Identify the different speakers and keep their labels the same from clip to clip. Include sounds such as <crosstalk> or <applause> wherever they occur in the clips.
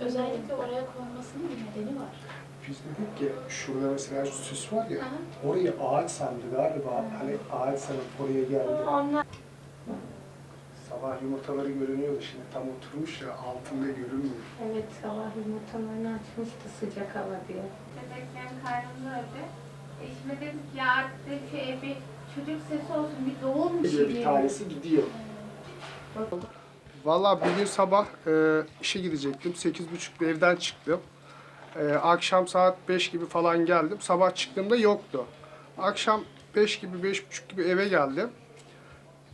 Speaker 1: Özellikle oraya konmasının bir nedeni var.
Speaker 2: Biz dedik ki şurada mesela şu süs var ya,
Speaker 1: Aha.
Speaker 2: orayı ağaç sandı galiba. Hani ağaç sanıp oraya geldi.
Speaker 1: Onlar
Speaker 2: Sabah yumurtaları görünüyordu şimdi tam oturmuş ya altında görünmüyor.
Speaker 3: Evet sabah yumurtalarını açmıştı sıcak hava diye.
Speaker 4: Bebeklerim karnımdaydı. Eşime dedim ki ya artık dedim şu ev bir çocuk sesi olsun bir doğum bir şey
Speaker 2: bir tanesi gidiyor. Valla bir gün sabah e, işe gidecektim. 8.30'da evden çıktım. E, akşam saat 5 gibi falan geldim. Sabah çıktığımda yoktu. Akşam 5 gibi, 5.30 gibi eve geldim.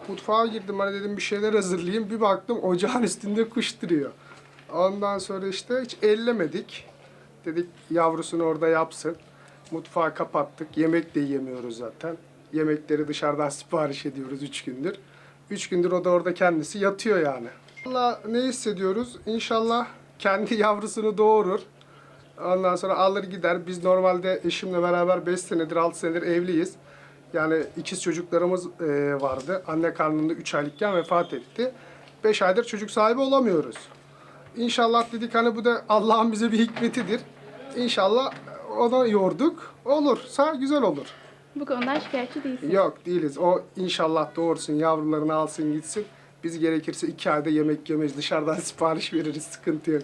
Speaker 2: Mutfağa girdim. Hani dedim bir şeyler hazırlayayım. Bir baktım ocağın üstünde kuş duruyor. Ondan sonra işte hiç ellemedik. Dedik yavrusunu orada yapsın. Mutfağı kapattık. Yemek de yiyemiyoruz zaten. Yemekleri dışarıdan sipariş ediyoruz 3 gündür. 3 gündür o da orada kendisi yatıyor yani. Valla ne hissediyoruz? İnşallah kendi <laughs> yavrusunu doğurur. Ondan sonra alır gider. Biz normalde eşimle beraber 5 senedir 6 senedir evliyiz. Yani ikiz çocuklarımız e, vardı. Anne karnında 3 aylıkken vefat etti. 5 aydır çocuk sahibi olamıyoruz. İnşallah dedik hani bu da Allah'ın bize bir hikmetidir. İnşallah ona yorduk. Olursa güzel olur.
Speaker 1: bu konudan şikayetçi değilsin.
Speaker 2: Yok değiliz. O inşallah doğursun, yavrularını alsın gitsin. Biz gerekirse iki ayda yemek yemeyiz. Dışarıdan sipariş veririz. Sıkıntı yok.